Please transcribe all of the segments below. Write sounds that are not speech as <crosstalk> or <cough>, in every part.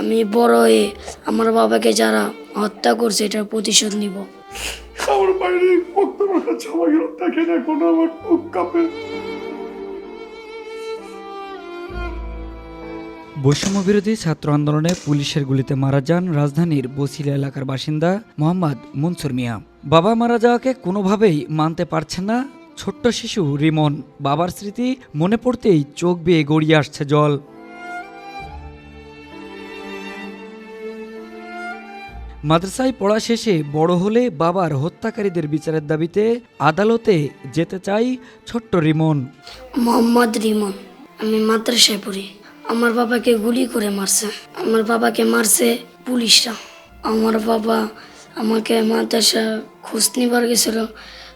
আমি বড় হয়ে আমার বাবাকে যারা হত্যা করছে এটার প্রতিশোধ নিব। আমার বাইরে দেখেন এখন আমার বুক কাঁপে। বৈষম্য বিরোধী ছাত্র আন্দোলনে পুলিশের গুলিতে মারা যান রাজধানীর বসিলা এলাকার বাসিন্দা মোহাম্মদ মনসুর মিয়া। বাবা মারা যাওয়াকে কোনোভাবেই মানতে পারছে না ছোট্ট শিশু রিমন। বাবার স্মৃতি মনে পড়তেই চোখ বেয়ে গড়িয়ে আসছে জল। মাদ্রাসায় পড়া শেষে বড় হলে বাবার হত্যাকারীদের বিচারের দাবিতে আদালতে যেতে চাই ছোট্ট রিমন। মোহাম্মদ রিমন, আমি মাদ্রাসায় পড়ি। আমার বাবাকে গুলি করে মারছে। আমার বাবাকে মারছে পুলিশরা। আমার বাবা আমাকে মাদ্রাসা খোঁজ নিবার গেছিল।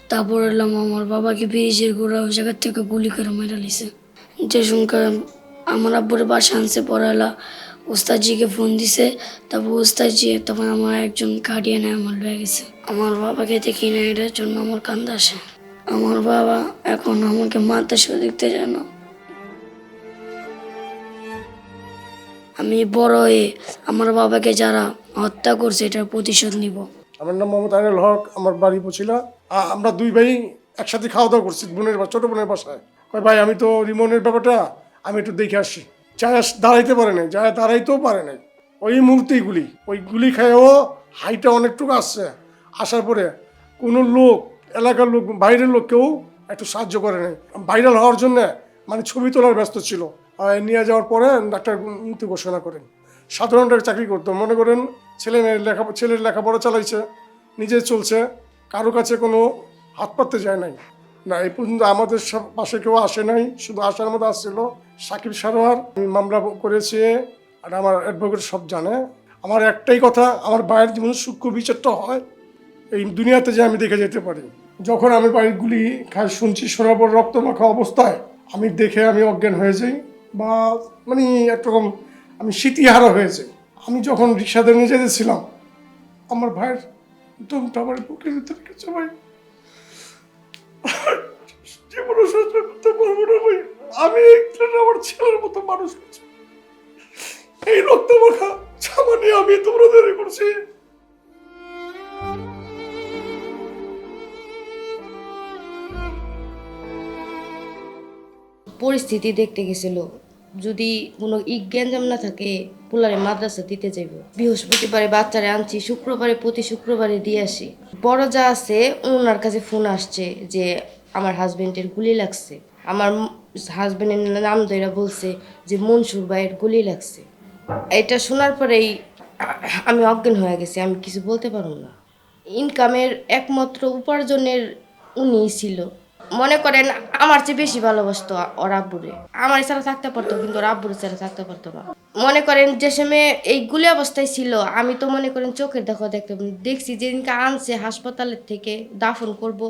তারপর এলাম আমার বাবাকে ব্রিজের গোড়া ওই জায়গার থেকে গুলি করে মেরে লিছে যে সঙ্গে আমার আব্বুর বাসা আনছে পড়ালা ওস্তাদজিকে ফোন দিছে, তারপর ওস্তাদজি তখন আমার একজন গার্ডিয়ানে আমার লয়ে গেছে। আমার বাবাকে দেখি না এটার জন্য আমার কান্দা আসে। আমার বাবা এখন আমাকে মাদ্রাসা দেখতে যায় না। আমি বড় হয়ে আমার বাবাকে যারা হত্যা করছে, এটার প্রতিশোধ নিব। আমার নাম মোহাম্মদ আইনুল হক, আমার বাড়ি পছিলা আ- আমরা দুই ভাই একসাথে খাওয়া দাওয়া করছি, বোনের ছোট বোনের বাসায়। ভাই, আমি তো রিমনের ব্যাপারটা, আমি একটু দেখে আসি। যায় দাঁড়াইতে পারে নাই যায় দাঁড়াইতেও পারে নাই, ওই মুহূর্তেই গুলি ওই গুলি খেয়েও হাইটা অনেকটুকু আসছে আসার পরে কোনো লোক, এলাকার লোক, বাইরের লোক কেউ একটু সাহায্য করে নাই। ভাইরাল হওয়ার জন্য মানে ছবি তোলার ব্যস্ত ছিল। নিয়ে যাওয়ার পরে ডাক্তার মৃত্যু ঘোষণা করেন। সাধারণ চাকরি করতো। মনে করেন ছেলে মেয়ের লেখা ছেলের লেখাপড়া চালাইছে, নিজে চলছে, কারও কাছে কোনো হাত পাততে যায় নাই। না, এই পর্যন্ত আমাদের পাশে কেউ আসে নাই, শুধু আসার মতো আসছিল। সাকিব সারোয়ার মামলা করেছে আর আমার অ্যাডভোকেট সব জানে। আমার একটাই কথা, আমার বাইরের জীবন সূক্ষ্ম বিচারটা হয়, এই দুনিয়াতে যে আমি দেখে যেতে পারি। যখন আমি বাড়িগুলি খাই, শুনছি পর রক্ত মাখা অবস্থায়, আমি দেখে আমি অজ্ঞান হয়ে যাই বা মানে একরকম আমি স্মৃতিহারা হয়ে যাই। আমি যখন রিক্সাতে নিয়ে যেতেছিলাম, আমার ভাইয়ের দমটা আমার বুকের ভিতরে গেছে ভাই। <laughs> জীবনে সহ্য করতে পারব না ভাই। আমি আমার ছেলের মতো মানুষ হয়েছি। এই ছামা নিয়ে আমি দৌড়াদৌড়ি করছি পরিস্থিতি দেখতে গেছিল। যদি কোনো ইজ্ঞানজাম না থাকে, পোলারে মাদ্রাসা দিতে যাইব। বৃহস্পতিবারে বাচ্চারে আনছি, শুক্রবারে প্রতি শুক্রবারে দিয়ে আসি। বড় যা আছে, ওনার কাছে ফোন আসছে যে, আমার হাজবেন্ডের গুলি লাগছে। আমার হাজবেন্ডের নাম ধরে বলছে যে মনসুর ভাইয়ের গুলি লাগছে। এটা শোনার পরেই আমি অজ্ঞান হয়ে গেছি, আমি কিছু বলতে পারব না। ইনকামের একমাত্র উপার্জনের উনিই ছিল। মনে করেন, আমার চেয়ে বেশি ভালোবাসতো ওর আমার ছাড়া থাকতে পারতো, কিন্তু ওর আব্বুরে ছাড়া থাকতে পারতো না। মনে করেন, যে সময় এই গুলি অবস্থায় ছিল, আমি তো মনে করেন চোখের দেখো দেখতে দেখছি যেদিনকে আনছে হাসপাতালের থেকে দাফন করব,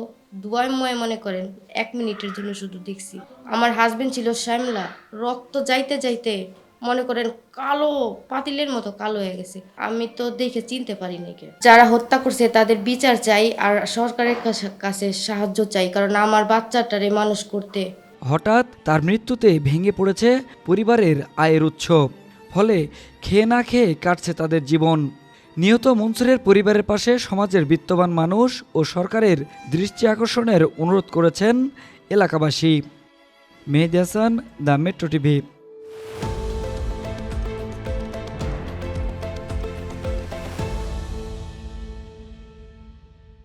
দুয়ায় ময় মনে করেন, এক মিনিটের জন্য শুধু দেখছি। আমার হাজবেন্ড ছিল শ্যামলা, রক্ত যাইতে যাইতে মনে করেন কালো পাতিলের মতো কালো হয়ে গেছে। আমি তো দেখে চিনতে পারি নাকি যারা হত্যা করছে তাদের বিচার চাই আর সরকারের কাছে- সাহায্য চাই, কারণ আমার বাচ্চাটারে মানুষ করতে। হঠাৎ তার মৃত্যুতে ভেঙে পড়েছে পরিবারের আয়ের উৎস। ফলে খেয়ে না খেয়ে কাটছে তাদের জীবন। নিহত মনসুরের পরিবারের পাশে সমাজের বিত্তবান মানুষ ও সরকারের দৃষ্টি আকর্ষণের অনুরোধ করেছেন এলাকাবাসী। Mehedi Hasan, the metro TV.